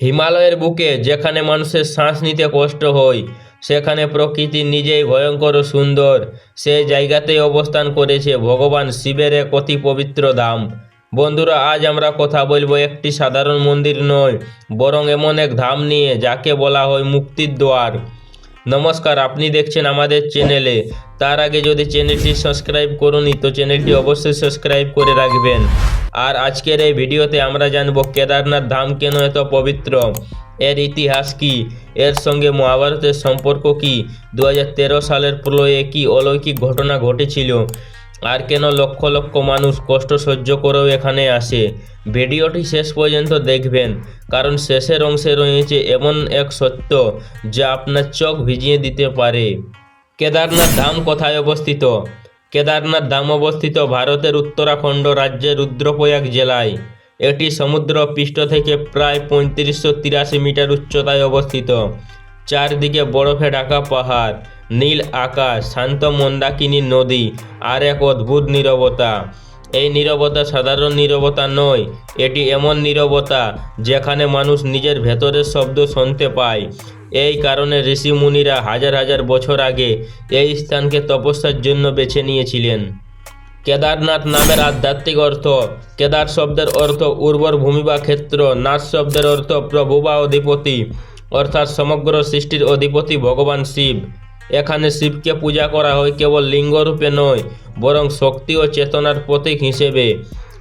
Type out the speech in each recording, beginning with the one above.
হিমালয়ের বুকে যেখানে মানুষের শ্বাস নিতে কষ্ট হয়, সেখানে প্রকৃতি নিজেই ভয়ঙ্কর সুন্দর। সেই জায়গাতেই অবস্থান করেছে ভগবান শিবের এক অতি পবিত্র ধাম। বন্ধুরা, আজ আমরা কথা বলব একটি সাধারণ মন্দির নয়, বরং এমন এক ধাম নিয়ে, যাকে বলা হয় মুক্তির দ্বার। নমস্কার, আপনি দেখছেন আমাদের চ্যানেলে। তার আগে যদি চ্যানেলটি সাবস্ক্রাইব করুনি তো চ্যানেলটি অবশ্যই সাবস্ক্রাইব করে রাখবেন। আর আজকের এই ভিডিওতে আমরা জানব কেদারনাথ ধাম কেন এত পবিত্র? এর ইতিহাস কি? এর সঙ্গে মহাভারতের সম্পর্ক কি? দু হাজার তেরো সালের প্রলয়ে কি অলৌকিক ঘটনা ঘটেছিল? আর কেন লক্ষ লক্ষ মানুষ কষ্ট সহ্য করেও এখানে আসে? ভিডিওটি শেষ পর্যন্ত দেখবেন, কারণ শেষের অংশে রয়েছে এমন এক সত্য যা আপনার চোখ ভিজিয়ে দিতে পারে। কেদারনাথ ধাম কোথায় অবস্থিত? কেদারনাথ ধাম অবস্থিত ভারতের উত্তরাখণ্ড রাজ্যের রুদ্রপ্রয়াগ জেলায়। এটি সমুদ্র পৃষ্ঠ থেকে প্রায় পঁয়ত্রিশশো তিরাশি মিটার উচ্চতায় অবস্থিত। চারদিকে বরফে ঢাকা পাহাড়। নীল আকাশ, শান্ত মন্দাকিনী নদী আর এক অদ্ভুত নীরবতা। এই নীরবতা সাধারণ নীরবতা নয়, এটি এমন নীরবতা যেখানে মানুষ নিজের ভেতরের শব্দ শুনতে পায়। এই কারণে ঋষি মুনিরা হাজার হাজার বছর আগে এই স্থানকে তপস্যার জন্য বেছে নিয়েছিলেন। কেদারনাথ নামের আধ্যাত্মিক অর্থ, কেদার শব্দের অর্থ উর্বর ভূমি বা ক্ষেত্র, নাথ শব্দের অর্থ প্রভু বা অধিপতি, অর্থাৎ সমগ্র সৃষ্টির অধিপতি ভগবান শিব। এখানে শিবকে পূজা করা হয় কেবল লিঙ্গরূপে নয়, বরং শক্তি ও চেতনার প্রতীক হিসেবে।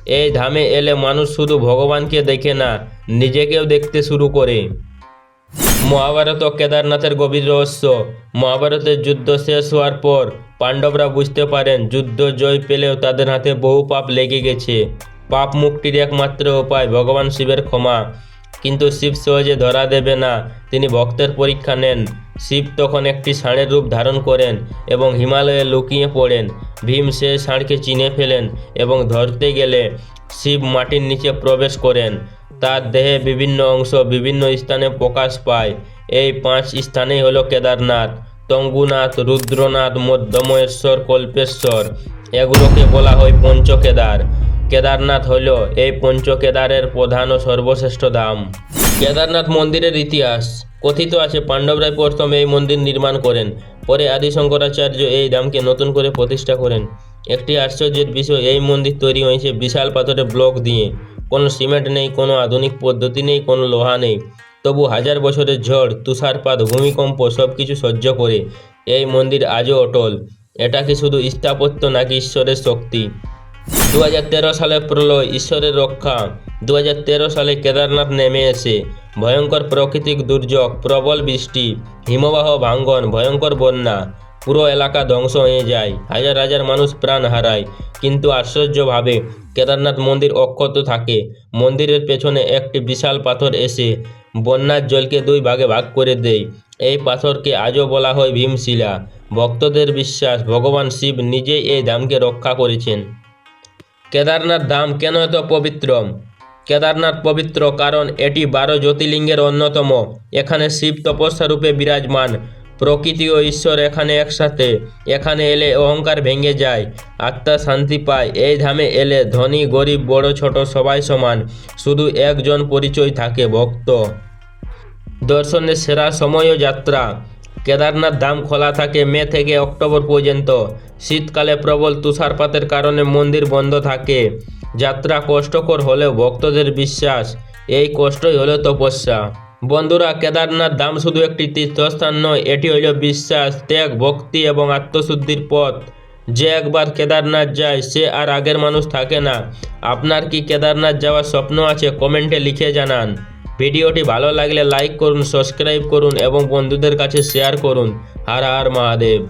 এই ধামে এলে মানুষ শুধু ভগবানকে দেখে না, নিজেকেও দেখতে শুরু করে। মহাভারত ও কেদারনাথের গভীর রহস্য। মহাভারতের যুদ্ধ শেষ হওয়ার পর পাণ্ডবরা বুঝতে পারেন, যুদ্ধ জয় পেলেও তাদের হাতে বহু পাপ লেগে গেছে। পাপ মুক্তির একমাত্র উপায় ভগবান শিবের ক্ষমা। কিন্তু শিব সহজে ধরা দেবে না। তিনি ভক্তের পরীক্ষা নেন। শিব তখন একটি ষাঁড়ের রূপ ধারণ করেন এবং হিমালয়ে লুকিয়ে পড়েন। ভীম সে ষাঁড়কে চিনে ফেলেন এবং ধরতে গেলে শিব মাটির নিচে প্রবেশ করেন। তার দেহে বিভিন্ন অংশ বিভিন্ন স্থানে প্রকাশ পায়। এই পাঁচ স্থানেই হলো কেদারনাথ, তঙ্গুনাথ, রুদ্রনাথ, মধ্যময়েশ্বর, কল্পেশ্বর। এগুলোকে বলা হয় পঞ্চকেদার। কেদারনাথ হল এই পঞ্চকেদারের প্রধান ও সর্বশ্রেষ্ঠ ধাম। কেদারনাথ মন্দিরের ইতিহাস। কথিত আছে, পাণ্ডবরাই প্রথম এই মন্দির নির্মাণ করেন। পরে আদি শঙ্করাচার্য এই ধামকে নতুন করে প্রতিষ্ঠা করেন। একটি আশ্চর্যের বিষয়, এই মন্দির তৈরি হয়েছে বিশাল পাথরের ব্লক দিয়ে। কোনো সিমেন্ট নেই, কোনো আধুনিক পদ্ধতি নেই, কোনো লোহা নেই। তবু হাজার বছরের ঝড়, তুষারপাত, ভূমিকম্প সব কিছু সহ্য করে এই মন্দির আজও অটল। এটা কি শুধু স্থাপত্য নাকি ঈশ্বরের শক্তি? দু হাজার তেরো সালে প্রলয় ঈশ্বরের রক্ষা। দু হাজার তেরো সালে কেদারনাথ নেমে এসে ভয়ঙ্কর প্রাকৃতিক দুর্যোগ, প্রবল বৃষ্টি, হিমবাহ, ভাঙ্গন, ভয়ঙ্কর বন্যা, পুরো এলাকা ধ্বংস হয়ে যায়। হাজার হাজার মানুষ প্রাণ হারায়। কিন্তু আশ্চর্যভাবে কেদারনাথ মন্দির অক্ষত থাকে। মন্দিরের পেছনে একটি বিশাল পাথর এসে বন্যার জলকে দুই ভাগে ভাগ করে দেয়। এই পাথরকে আজও বলা হয় ভীমশিলা। ভক্তদের বিশ্বাস, ভগবান শিব নিজেই এই ধামকে রক্ষা করেছেন। কেদারনাথ ধাম কেন এত পবিত্র? কেদারনাথ পবিত্র কারণ এটি বারো জ্যোতির্লিঙ্গের অন্যতম। এখানে শিব তপস্যা রূপে বিরাজমান। প্রকৃতি ও ঈশ্বর এখানে একসাথে। এখানে এলে অহংকার ভেঙে যায়। আত্মা শান্তি পায়। এই ধামে এলে ধনী, গরিব, বড়, ছোট সবাই সমান। শুধু একজন পরিচয় থাকে, ভক্ত। দর্শনের সেরা সময় যাত্রা। কেদারনাথ ধাম খোলা থাকে মে থেকে অক্টোবর পর্যন্ত। শীতকালে প্রবল তুষারপাতের কারণে মন্দির বন্ধ থাকে। যাত্রা কষ্টকর হলেও ভক্তদের বিশ্বাস, এই কষ্টই হলো তপস্যা। বন্ধুরা, কেদারনাথ ধাম শুধু একটি তীর্থস্থান নয়, এটি হইল বিশ্বাস, ত্যাগ, ভক্তি এবং আত্মশুদ্ধির পথ। যে একবার কেদারনাথ যায়, সে আর আগের মানুষ থাকে না। আপনার কি কেদারনাথ যাওয়ার স্বপ্ন আছে? কমেন্টে লিখে জানান। ভিডিওটি ভালো লাগলে লাইক করুন, সাবস্ক্রাইব করুন এবং বন্ধুদের কাছে শেয়ার করুন। হার হার মহাদেব।